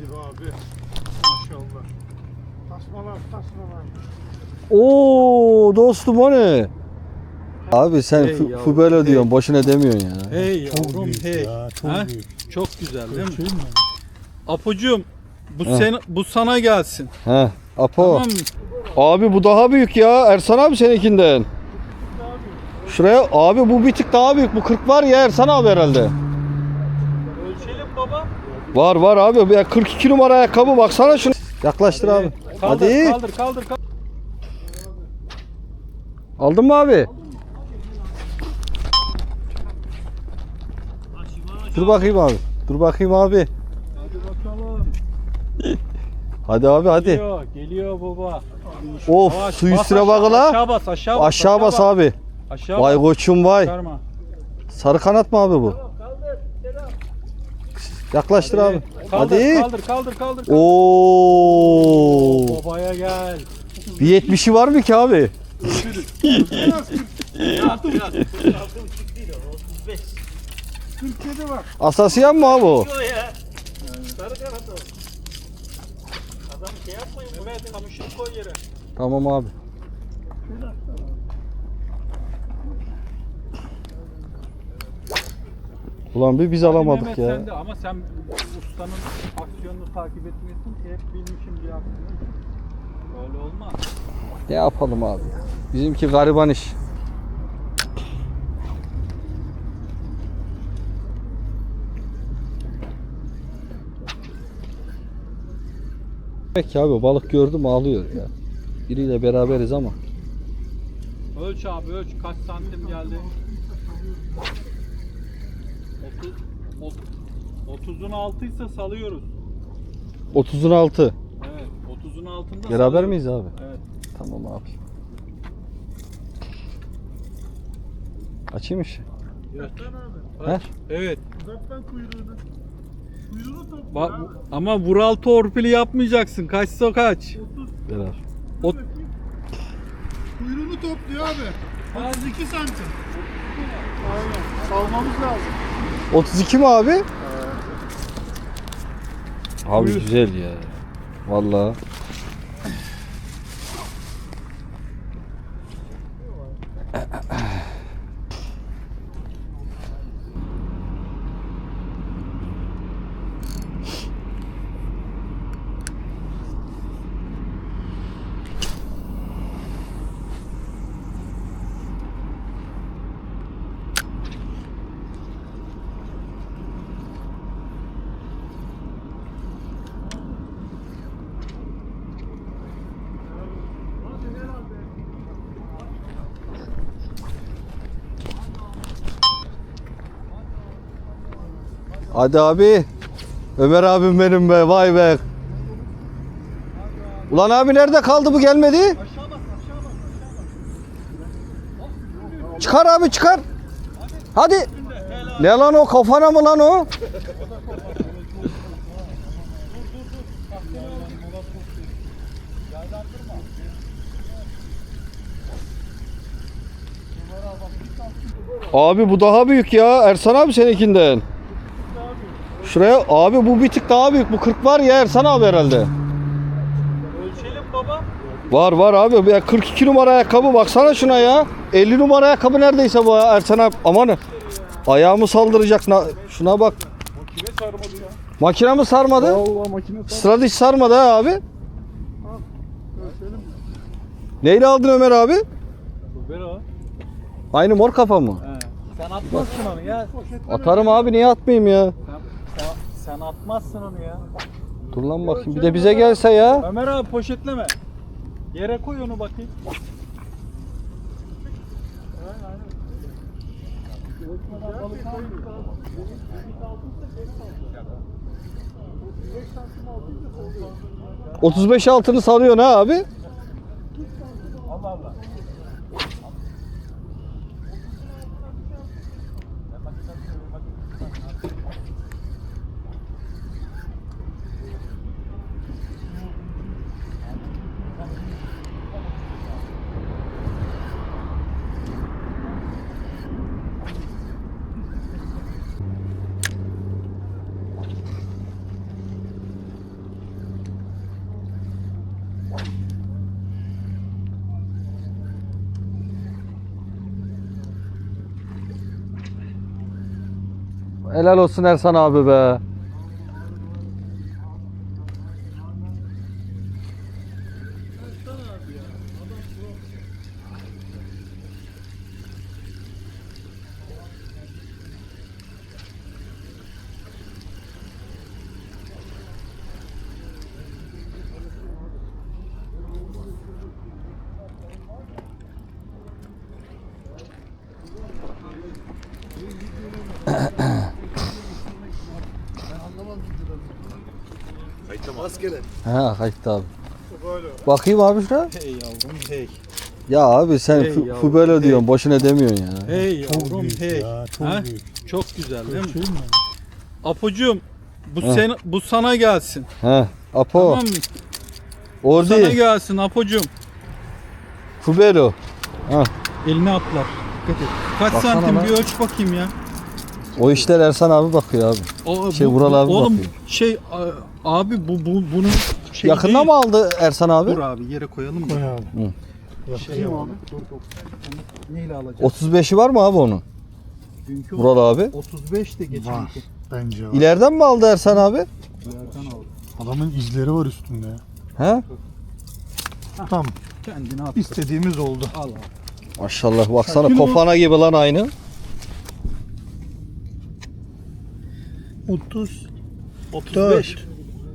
Be abi. Maşallah. Tasmalar tasmalar. Oo dostum o ne? Abi sen Hey yavrum, fubelo hey. diyorsun boşuna demiyorsun ya. Hey Çok yavrum büyük hey. ya, çok Ha? büyük. Çok güzel değil mi? Ölçeyim mi? Apucuğum bu Heh. sen bu sana gelsin. He Apo. Tamam mı? Abi bu daha büyük ya Ersan abi seninkinden. Şuraya abi bu bir tık daha büyük. Bu 40 var ya Ersan abi herhalde. Var var abi. Ya 42 numara ayakkabı baksana şunu. Yaklaştır abi. Kaldır, Hadi. kaldır kaldır kaldır. Aldın mı abi? Dur bakayım abi. Dur bakayım abi. Hadi bakalım. Hadi abi hadi. Geliyor, geliyor baba. Of Yavaş, su üstüne aşağı, bak la. Aşağı bas, aşağı bas. Aşağı bas abi. Aşağı Vay bas. koçum vay. Sarı kanat mı abi bu? Yaklaştır abi. Kaldır, Hadi. kaldır, kaldır, kaldır. Oo. Babaya gel. Bir 70'i var mı ki abi? Var. Asasiyen mi abi o? Evet, kamışını koy yere. Tamam abi. Ulan bir biz alamadık Mehmet ya. sen de ama sen ustanın aksiyonunu takip etmiyorsun hep bilmişim diye aklını. Öyle olmaz. Ne yapalım abi? Bizimki gariban iş. Peki abi balık gördüm ağlıyor ya. Biriyle beraberiz ama. Ölç abi ölç kaç santim geldi? 30 30'un altıysa salıyoruz. 30'un altı. Evet, 30'un altında Beraber salıyoruz. miyiz abi? Evet. Tamam abi. Açayım işi. Evet. He? Evet. Uzaktan kuyruğunu. Kuyruğunu topla. Bak ama Vural torpili yapmayacaksın. Kaçsa kaç. Beraber. O Kuyruğunu topluyor abi. 32 santim. Aynen. Salmamız lazım. 32 mi abi? Abi Buyur. güzel ya. Vallahi. Hadi abi. Ömer abim benim be vay be. Ulan abi nerede kaldı bu gelmedi? Çıkar abi çıkar. Hadi. Ne lan o kafana mı lan o? Abi bu daha büyük ya. Ersan abi seninkinden. Şuraya abi bu bir tık daha büyük. Bu 40 var ya Ersan abi herhalde. ölçelim baba. Var var abi. Ya 42 numara ayakkabı baksana şuna ya. 50 numara ayakkabı neredeyse bu ya Ersan abi. Aman ayağımı saldıracak. Na- Şuna bak. Kime sarmadı ya? Makine mi sarmadı? Allah makine Sıra dışı sarmadı ha abi. Neyle aldın Ömer abi? O. Aynı mor kafa mı? He. Sen atmazsın onu ya. Atarım abi niye atmayayım ya? Sen, atmazsın onu ya. Dur lan bakayım bir de bize gelse ya. Ömer abi poşetleme. Yere koy onu bakayım. Cık. 35 altını salıyorsun ha abi. Allah Allah. Helal olsun Ersan abi be. Ha kayıttı abi. Böyle. Bakayım abi şuna. Hey yavrum hey. Ya abi sen Hey yavrum, fubelo hey. diyorsun. Boşuna demiyorsun ya. Hey yavrum hey. ya, çok Ha? büyük. Çok güzel değil mi? Şey mi? Apocuğum bu Ha. sen bu sana gelsin. He. Apo. Tamam mı? Bu sana Ordi. gelsin Apocuğum. Fubelo. Eline atlar. Dikkat et. Kaç Baksana santim lan. bir ölç bakayım ya. O işler Ersan abi bakıyor abi. O, Şey, Vural abi Oğlum bakıyor. şey a- abi bu, bu bunun şey Yakında değil. mı aldı Ersan abi? Dur abi yere koyalım Koy mı? abi. Hı. Şey abi. abi. Dur dur. Onu neyle alacağız? 35'i var mı abi onun? Dünkü Vural abi. 35 de Var. geçenki. Bence var. İleriden mi aldı Ersan abi? Yerden al. Adamın izleri var üstünde ya. He? Tamam. Kendine at. İstediğimiz oldu. Al abi. Maşallah baksana Sakin ol. popana gibi lan aynı. 30 35.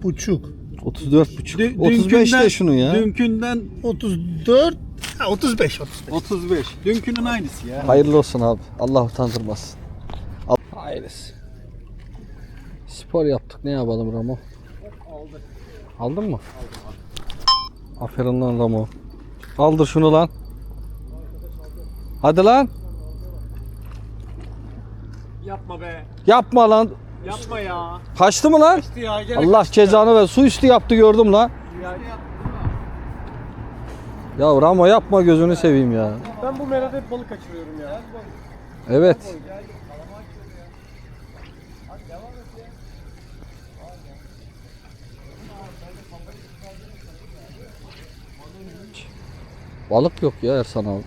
buçuk. 34 buçuk. Dü- 35 de dünkünden- şunu ya. Dünkünden 34 ha, 35 35. 35. Dünkünün aynısı ya. Hayırlı olsun abi. Allah utandırmasın. Al- Hayırlısı. Spor yaptık. Ne yapalım Ramo? Aldı. Aldın mı? Aferin lan Ramo. Aldır şunu lan. Hadi lan. Yapma be. Yapma lan. Yapma ya. Kaçtı mı lan? Ya gene Allah cezanı ver. Su üstü yaptı gördüm lan. Ya Ramo yapma gözünü seveyim ya. Ben bu merada hep balık kaçırıyorum ya. Evet. Balık yok ya Ersan abi.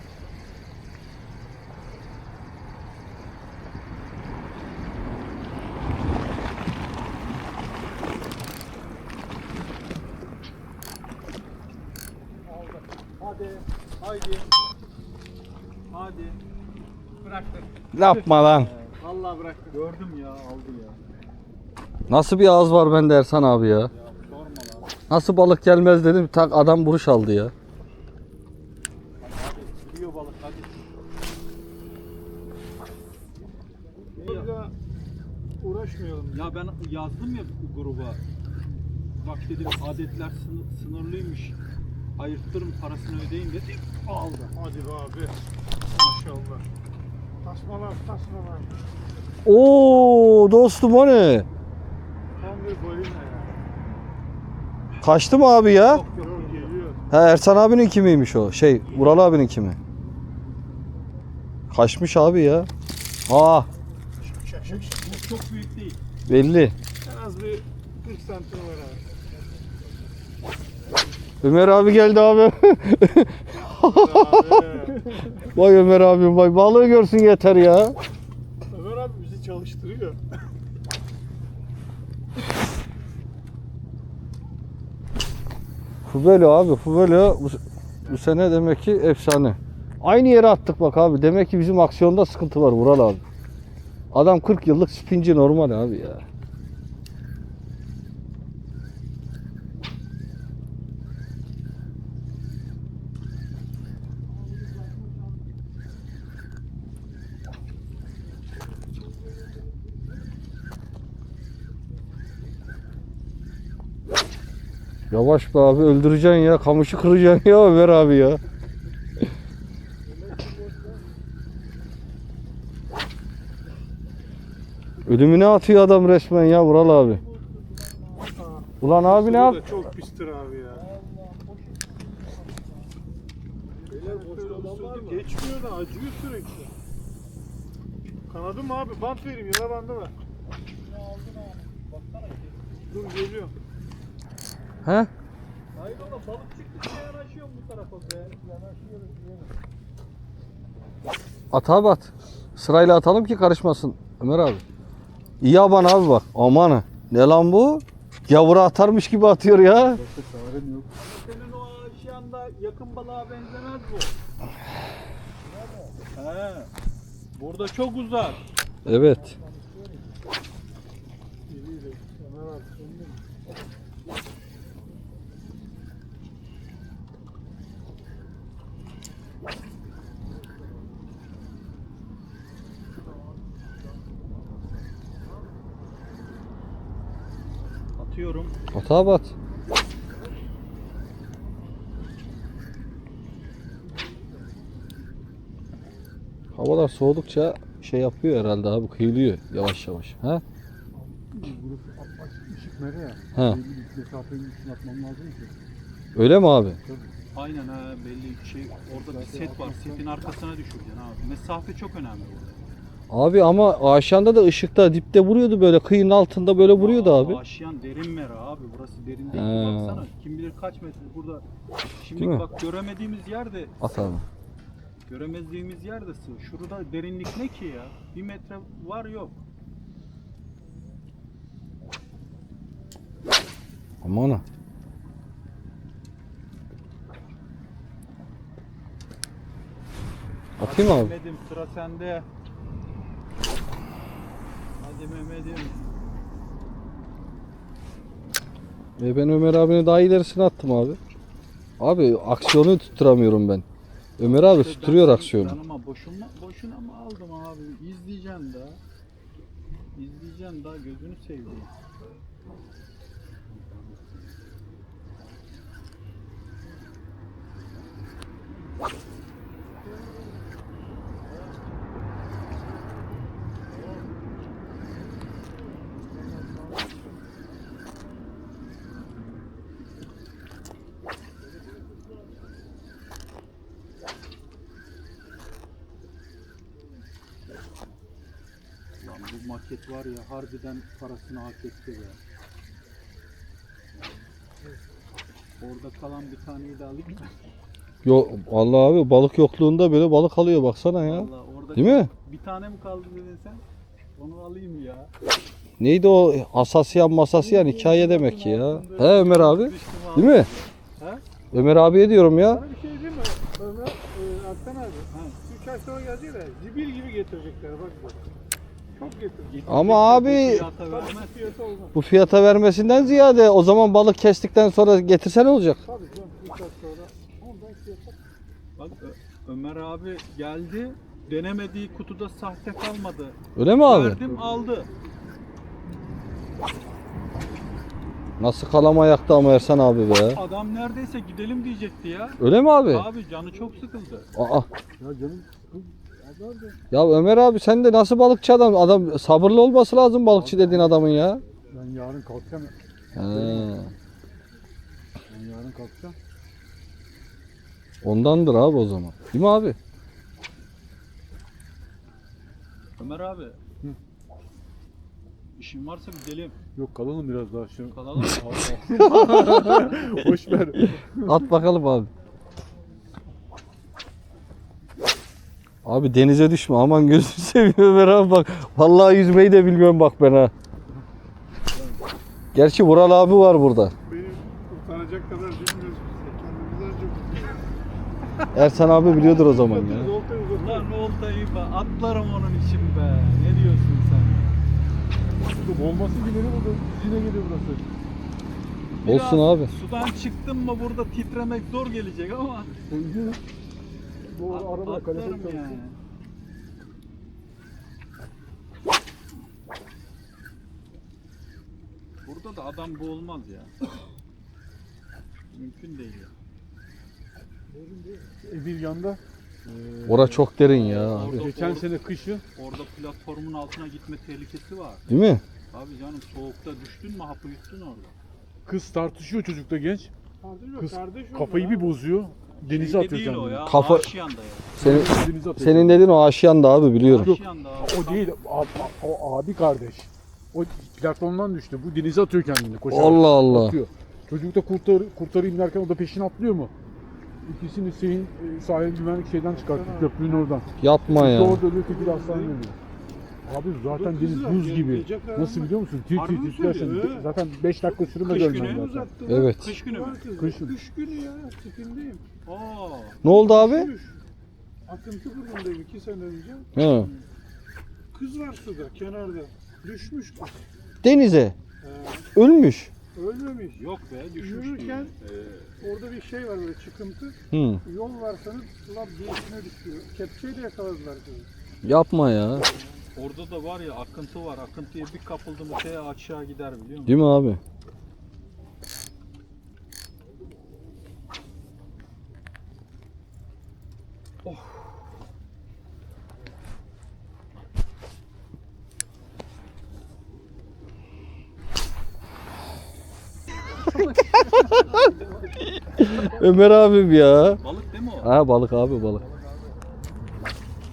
Hadi. Haydi. Hadi. Bıraktım. Yapma lan. Vallahi bıraktım. Gördüm ya aldı ya. Nasıl bir ağız var bende Ersan abi ya. Lan. Nasıl balık gelmez dedim tak adam vuruş aldı ya. Balık hadi. Burada uğraşmayalım. Ya ben yazdım ya bu gruba. Bak dedim adetler sınır- sınırlıymış. Ayırttırın parasını ödeyin dedim. Aldı. Hadi be abi. Maşallah. Tasmalar tasmalar. Oo dostum o ne? Tam bir balina ya. Kaçtı mı abi ya? Yok geliyor. Ha Ersan abinin kimiymiş o? Şey Vural abinin kimi? Kaçmış abi ya. Aa şak. Bu çok büyük değil. belli. En az bir 40 santim var abi. Ömer abi geldi abi. vay Ömer abi vay balığı görsün yeter ya. Ömer abi bizi çalıştırıyor. Fubelo abi Fubelo bu, bu sene demek ki efsane. Aynı yere attık bak abi. Demek ki bizim aksiyonda sıkıntı var Vural abi. Adam 40 yıllık spinci normal abi ya. Yavaş be abi öldüreceksin ya. Kamışı kıracaksın ya Ömer abi ya. Ölümüne atıyor adam resmen ya Vural abi. Ulan abi ne yap? Çok pistir abi ya. Geçmiyor da acıyor sürekli. Kanadı mı abi? Bant vereyim ya bandı mı? Dur geliyor. He? Hayır oğlum balık çıktı diye yanaşıyorum bu tarafa be. Yanaşıyoruz At abi at. Sırayla atalım ki karışmasın Ömer abi. İyi aman abi bak. Aman. Ne lan bu? Gavura atarmış gibi atıyor ya. Başka çarem yok. Senin o şu anda yakın balığa benzemez bu. He. Burada çok uzak. Evet. Ömer abi sen de mi? Atıyorum. At abi at. Havalar soğudukça şey yapıyor herhalde abi kıyılıyor yavaş yavaş. Ha? Burası ışık nere ya? Ha. Belli bir mesafenin üstüne atmam lazım ki. Öyle mi abi? Aynen ha belli şey. Orada bir set var. Setin arkasına düşüreceksin abi. Mesafe çok önemli burada. Abi ama aşağında da ışıkta dipte vuruyordu böyle kıyının altında böyle vuruyordu Aa, abi. Aşiyan derin mera abi. Burası derin değil. Ha. Baksana kim bilir kaç metre burada. Şimdi Değil mi? bak göremediğimiz yerde At abi. göremediğimiz yerde sığ. Şurada derinlik ne ki ya? Bir metre var yok. Aman ha. Atayım abi. Mehmet'im sıra sende. E ben Ömer abinin daha ilerisine attım abi. Abi aksiyonu tutturamıyorum ben. Ömer abi İşte ben tutturuyor aksiyonu. Canıma boşuna, boşuna mı aldım abi? İzleyeceğim daha. İzleyeceğim daha gözünü seveyim. Lan bu maket var ya harbiden parasını hak etti be. Orada kalan bir taneyi de alayım mı? Yo Allah abi balık yokluğunda böyle balık alıyor baksana ya. Vallahi orada Değil mi? bir tane mi kaldı dedin sen? Onu alayım ya. Neydi o asasyan masasyan hikaye demek ki ya. He Ömer abi. Değil mi? He? Ömer abiye diyorum ya. Sana bir şey diyeyim mi? Ömer, e, Ertan abi. Ha. 3 ay sonra gelecek de zibil gibi getirecekler bak bak. Çok. Ama abi bu fiyata vermesinden ziyade o zaman balık kestikten sonra getirsen olacak. Tabii canım 3 ay sonra. Ondan fiyatı. Bak Ö- Ömer abi geldi. Denemediği kutuda sahte kalmadı. Öyle mi abi? Verdim aldı. Nasıl kalama yaktı ama Ersan abi be. Adam neredeyse gidelim diyecekti ya. Öyle mi abi? Abi canı çok sıkıldı. Aa. Ya canım. Da. Ya Ömer abi sen de nasıl balıkçı adam? Adam sabırlı olması lazım balıkçı dediğin adamın ya. Ben yarın kalkacağım. He. Ben yarın kalkacağım. Ondandır abi o zaman. Değil mi abi? Ömer abi. İşin varsa gidelim. Yok kalalım biraz daha şimdi. Kalalım. Boş ver. At bakalım abi. Abi denize düşme aman gözünü seveyim Ömer abi bak. Vallahi yüzmeyi de bilmiyorum bak ben ha. Gerçi Vural abi var burada. Kadar bilmiyoruz. Kendimizden çok Ersan abi biliyordur o zaman ya. Lan oltayı be. Atlarım onun için be. Ne diyorsun sen? Olması gideri burada. Yine geliyor burası. Olsun abi. Sudan çıktın mı burada titremek zor gelecek ama. At- araba yani. Burada da adam bu olmaz ya. Mümkün değil ya. E, bir yanda. Ora çok derin ya abi. Orada- Geçen orada- sene kışı Orada platformun altına gitme tehlikesi var. Değil mi? Abi canım soğukta düştün mü hapı yuttun orada. kız tartışıyor çocukta genç. Kız kardeş kafayı bir bozuyor. Denize Şeyde atıyor değil o kendini. ya. Kafa- Aşiyan'da ya. Senin, Denize atıyor senin dediğin o aşiyanda abi biliyorum. Aşiyan'da abi. O değil. a- a- o abi kardeş. O platformdan düştü. Bu denize atıyor kendini. Koşarak. Allah Allah. Atıyor. Çocuk da kurtar, kurtarayım derken o da peşine atlıyor mu? İkisini Hüseyin e, sahil güvenlik şeyden çıkarttı. Köprünün oradan. Yapma da ya. Orada ölüyor. Tekil hastaneye ölüyor. Abi zaten deniz buz gibi. Nasıl biliyor musun? Tir Harbi tir mi titrersin. söylüyor, he? Zaten 5 dakika sürmez Kış ölmen günü zaten. Evet. Kış günü mü? Kışın. Kış günü ya. Tipindeyim. Aa. Ne oldu abi? Düşmüş. Akıntı vurdum iki sene önce. He. Kız var suda kenarda. Düşmüş. Denize. Ee, Ölmüş. ölmemiş. Yok be düşmüş Yürürken. Ee, orada bir şey var böyle çıkıntı. Hı. Yol varsanız lab diye içine düşüyor. Kepçeyle yakaladılar kızı. Yapma ya. orada da var ya akıntı var. Akıntıya bir kapıldı mı şey aşağı gider biliyor musun? Değil mi abi? Ömer abim ya. Balık değil mi o? Ha balık abi balık.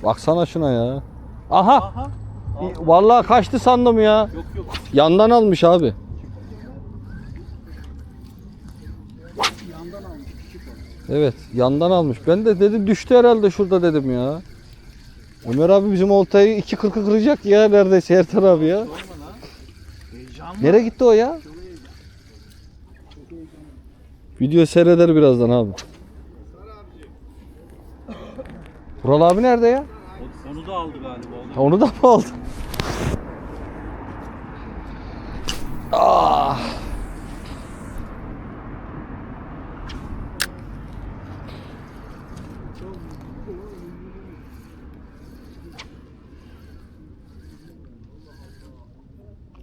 Baksana şuna ya. Aha. Aha. Vallahi kaçtı sandım ya. Yok yok. Yandan almış abi. Yandan almış küçük o. Evet yandan almış. Ben de dedim düştü herhalde şurada dedim ya. Ömer abi bizim oltayı iki kırkı kıracak ya neredeyse Ertan abi ya. Sorma lan. Heyecanlı. Nereye gitti o ya? Video seyreder birazdan abi. Vural abi nerede ya? Onu da aldı galiba. Onu. Onu da mı aldı? Ah.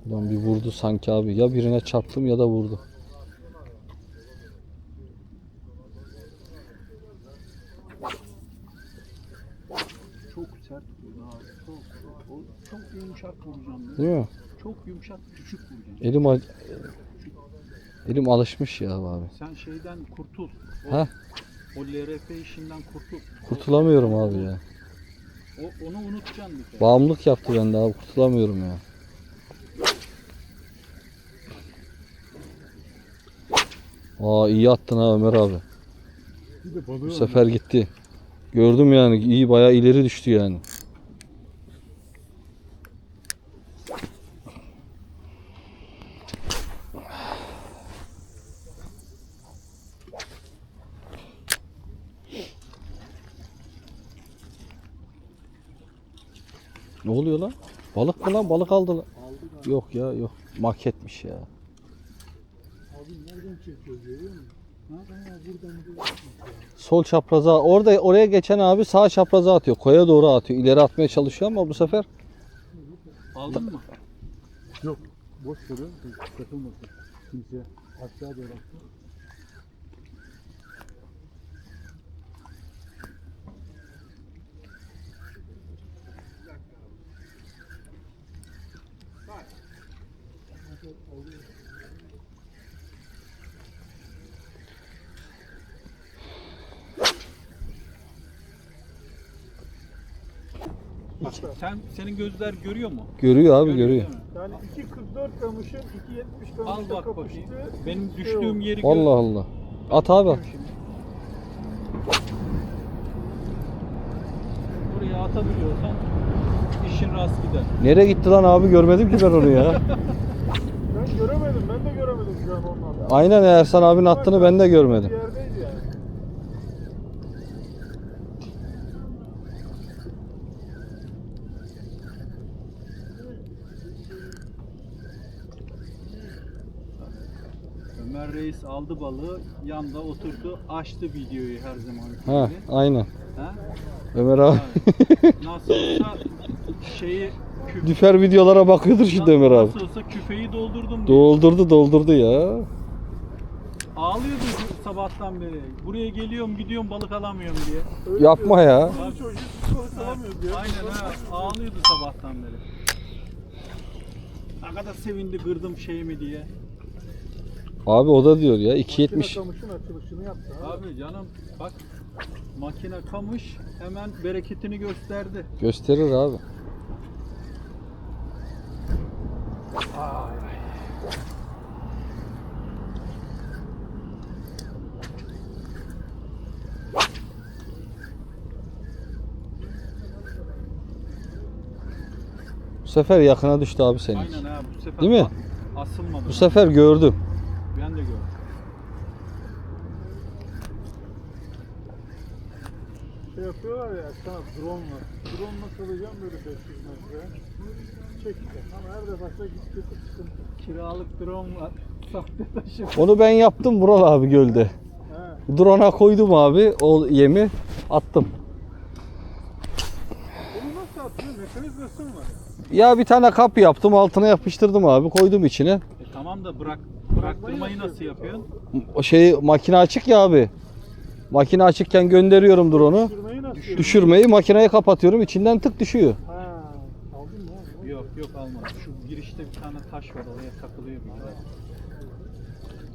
Ulan bir vurdu sanki abi. Ya birine çarptım ya da vurdu. Çok sert vurdu abi. Çok, o, çok yumuşak vuracağım. Değil mi? Çok yumuşak küçük vuracağım. Elim ac- Elim alışmış ya abi. Sen şeyden kurtul. O, Ha? o LRF işinden kurtul. Kurtulamıyorum abi ya. O, onu unutacaksın bir kere. Bağımlılık yaptı bende abi. Kurtulamıyorum ya. Aa iyi attın ha Ömer abi. Bir de balığı Bu sefer gitti. Gördüm yani iyi bayağı ileri düştü yani. Oluyor lan? Balık mı lan? Balık aldı lan. Yok ya yok. Maketmiş ya. Abi nereden çekiyor görüyor musun? Ha. Sol çapraza orada oraya geçen abi sağ çapraza atıyor. Koya doğru atıyor. İleri atmaya çalışıyor ama bu sefer Aldın mı? Yok. Boş duruyor. Takılmasın. Kimseye. Aşağı doğru attı. Bak, sen senin gözler görüyor mu? görüyor abi görüyor. mi? Yani 2.44 kamışın 2.70 Al kamışla bak kapıştı. bakayım. Benim Şey düştüğüm oldu. yeri gör. Allah Allah. At abi at. Şimdi. Buraya atabiliyorsan işin rast gider. Nereye gitti lan abi görmedim ki ben onu ya. Ben göremedim. Ben de göremedim şu an ondan. Aynen Ersan abinin attığını ben de Bir görmedim. yani. Ömer Reis aldı balığı, yanda oturdu, açtı videoyu her zaman Ha aynen. Ha? Ömer abi Nasıl olsa şeyi küp, düfer videolara bakıyordur şimdi Ömer abi. Nasıl olsa küpeyi doldurdum diye. Doldurdu doldurdu ya. Ağlıyordu sabahtan beri. Buraya geliyorum gidiyorum balık alamıyorum diye. Öyle Yapma diyor. ya. Çocuk balık alamıyoruz ya. Aynen ha. Ağlıyordu sabahtan beri. Ne kadar sevindi kırdım şeyimi diye. Abi o da diyor ya Makine 2.70. kamışın açılışını yaptı. Abi. Abi canım bak makine kamış hemen bereketini gösterdi. Gösterir abi. sefer yakına düştü abi senin. Aynen ha bu sefer Değil mi? asılmadı. Bu sefer gördüm. Ben de gördüm. Şey yapıyorlar ya sana drone'la. Drone'la kalacağım böyle 500 metre. Çekeceğim ama her defasında git getir sıkıntı. Kiralık drone var. Sahte taşı. Onu ben yaptım Vural abi gölde. He. Drone'a koydum abi o yemi attım. Bunu nasıl atıyor? Mekanizması mı var? Ya bir tane kap yaptım altına yapıştırdım abi koydum içine. E tamam da bırak bıraktırmayı nasıl yapıyorsun? O şey makine açık ya abi. Makine açıkken gönderiyorum drone'u. Yapıyor? Düşürmeyi makineye kapatıyorum içinden tık düşüyor. Ha. Aldın mı oğlum? Yok yok almadım. Şu girişte bir tane taş var oraya takılıyor bir yere.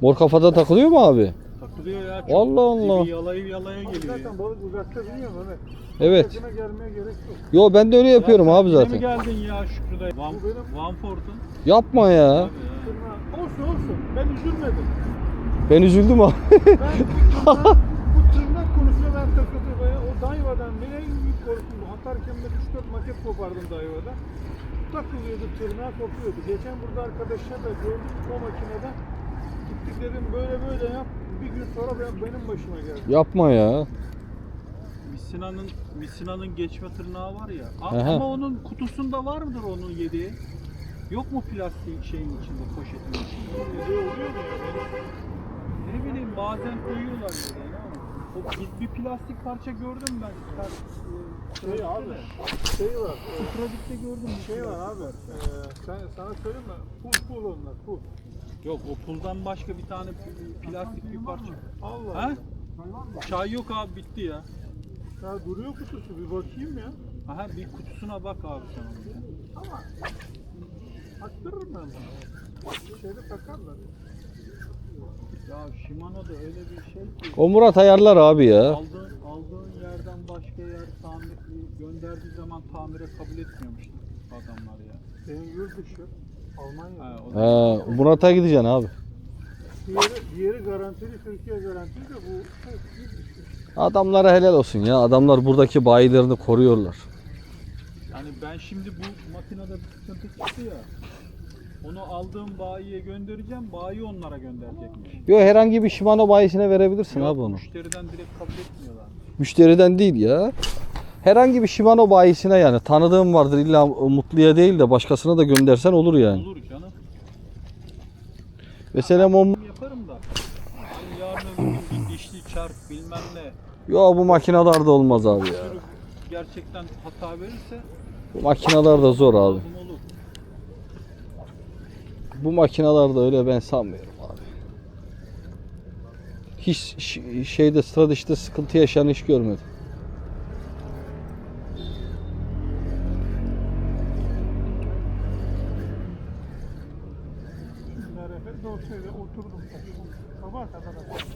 Mor kafada takılıyor mu abi? Takılıyor ya. çok Allah Allah. Dibi yalayı yalaya Ama geliyor. Zaten balık uzakta biniyor mu? Evet. Evet. Yakına gelmeye gerek yok. Yo ben de öyle yapıyorum Ya abi sen yine zaten. mi geldin ya Şükrü'de? Van, Bu benim- Van Fort'un. Yapma ya. Abi ya. Tırnağı- Olsun olsun. Ben üzülmedim. Ben üzüldüm abi. Ben bu tırnak, bu tırnak konusunda ben takıldım. Daiwa'dan bile en büyük korkum bu. Atarken de 3-4 maket kopardım Daiwa'dan. Takılıyordu tırnağa kopuyordu. Geçen burada arkadaşlar da gördüm o makineden. Gittik dedim böyle böyle yap. Bir gün sonra ben, benim başıma geldi. Yapma ya. Misina'nın Misina'nın geçme tırnağı var ya. Aha. Ama onun kutusunda var mıdır onun yediği? Yok mu plastik şeyin içinde, poşetin içinde? Ne bileyim bazen koyuyorlar. O bir, bir plastik parça gördüm ben. Ter, Şey abi, şey var. e, Trafikte gördüm. Şey var abi. E, sen, sana söyleyeyim mi? Pul pul onlar pul. Yok o puldan başka bir tane plastik bir parça. Allah Ha? Allah. Çay yok abi bitti ya. Ya duruyor kutusu bir bakayım ya. Aha bir kutusuna bak abi sen. Ama taktırırım ben bunu. Şeyde takarlar. Ya Shimano'da öyle bir şey ki. O Murat ayarlar abi ya. Aldığın, aldığın yerden başka yer tamir gönderdiği zaman tamire kabul etmiyormuş adamlar ya. Senin yurt dışı. Almanya. Ha, o da- Ha, Murat'a gideceksin abi. Diğeri, diğeri garantili, Türkiye garantili de bu bu yurt dışı. Adamlara helal olsun ya. Adamlar buradaki bayilerini koruyorlar. Yani ben şimdi bu makinede bir sıkıntı çıktı ya. Onu aldığım bayiye göndereceğim. Bayi onlara gönderecekmiş. Yo herhangi bir Shimano bayisine verebilirsin Yok, abi onu. Müşteriden direkt kabul etmiyorlar. Müşteriden değil ya. Herhangi bir Shimano bayisine yani tanıdığım vardır illa Mutlu'ya değil de başkasına da göndersen olur yani. Olur canım. Mesela o Yaparım da. Hani yarın öbür gün bir dişli çarp bilmem ne. Yo bu makinalarda olmaz abi ya. Gerçekten hata verirse Bu makinalar da zor abi. lazım olur. Bu makinalarda öyle ben sanmıyorum abi. Hiç şeyde stratejide sıkıntı yaşayan hiç görmedim.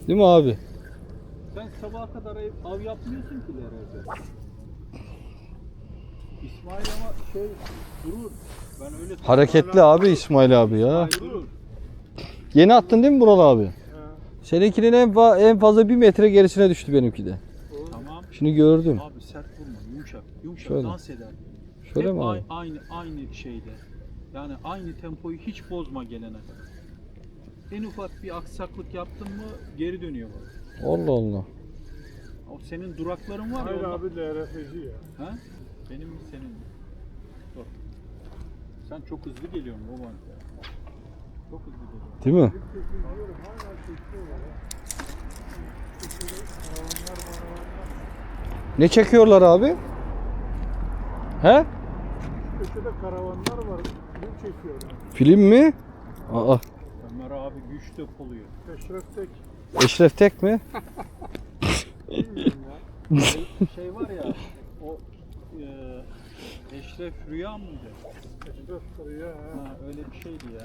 Değil mi abi? Sen sabaha kadar av yapmıyorsun ki herhalde. İsmail ama şey durur. Hareketli abi İsmail abi ya. Yeni attın değil mi Bural abi? Seninkinin en, fa- en fazla bir metre gerisine düştü benimki de. Tamam. Şimdi gördüm. Abi sert vurma yumuşak. Yumuşak Şöyle. dans eder. Şöyle Hep mi abi? ay- aynı aynı şeyde. Yani aynı tempoyu hiç bozma gelene kadar. En ufak bir aksaklık yaptın mı geri dönüyor bak. Allah Allah. O senin durakların var ya. Hayır abi LRF'ci ya. Ha? Benim mi senin mi? Sen çok hızlı geliyorsun baba. Çok hızlı geliyorsun. Değil mi? Ne çekiyorlar abi? He? Köşede karavanlar var. Film çekiyorlar. Film mi? Aa, Ömer abi güç depoluyor. Eşref Tek. Eşref Tek mi? Bilmiyorum ya. Şey, şey var ya Eşref Rüya mıydı? Eşref ha. Ha, öyle bir şeydi ya.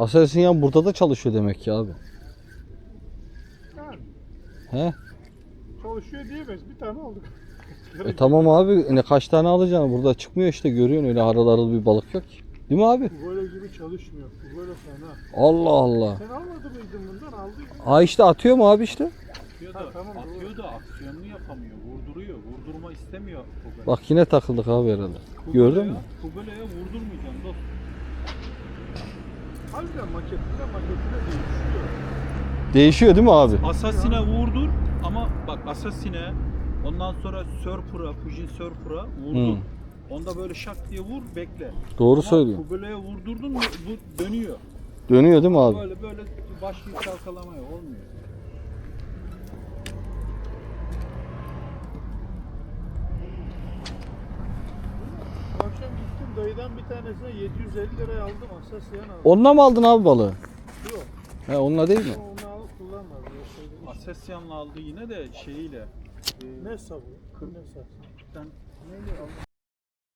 Aselsin yan burada da çalışıyor demek ki abi. He? Çalışıyor diyemeyiz. Bir tane aldık. E tamam abi ne kaç tane alacaksın burada çıkmıyor işte görüyorsun öyle harıl harıl bir balık yok ki. Değil mi abi? Böyle gibi çalışmıyor. Böyle fena. Allah Allah. Sen almadın mıydın bundan? Aldın. Aa işte atıyor mu abi işte? Atıyor da, Ha, tamam, doğru. atıyor da aksiyonunu yapamıyor. Vurduruyor. Vurdurma istemiyor. Bak yine takıldık abi herhalde. Gördün mü? Kubele'ye vurdurmayacaksın dost. Harbiden maketine maketine değişiyor. Değişiyor değil mi abi? Assassin'e vurdur ama bak Assassin'e ondan sonra Surfer'a, Fujin Surfer'a vurdur. Hmm. Onda böyle şak diye vur bekle. Doğru Ama söylüyor. Kubele'ye vurdurdun mu bu dönüyor. Dönüyor değil mi abi? Böyle böyle başlıyor çalkalamaya olmuyor. Dayıdan bir tanesine 750 liraya aldım. Asasyan aldım. Onunla mı aldın abi balığı? Yok. He onunla değil mi? Onu alıp kullanmadım. Yoksa- Asesyan'la aldı yine de şeyiyle. Ne sabı? Ne sabı? Ben neyle aldım?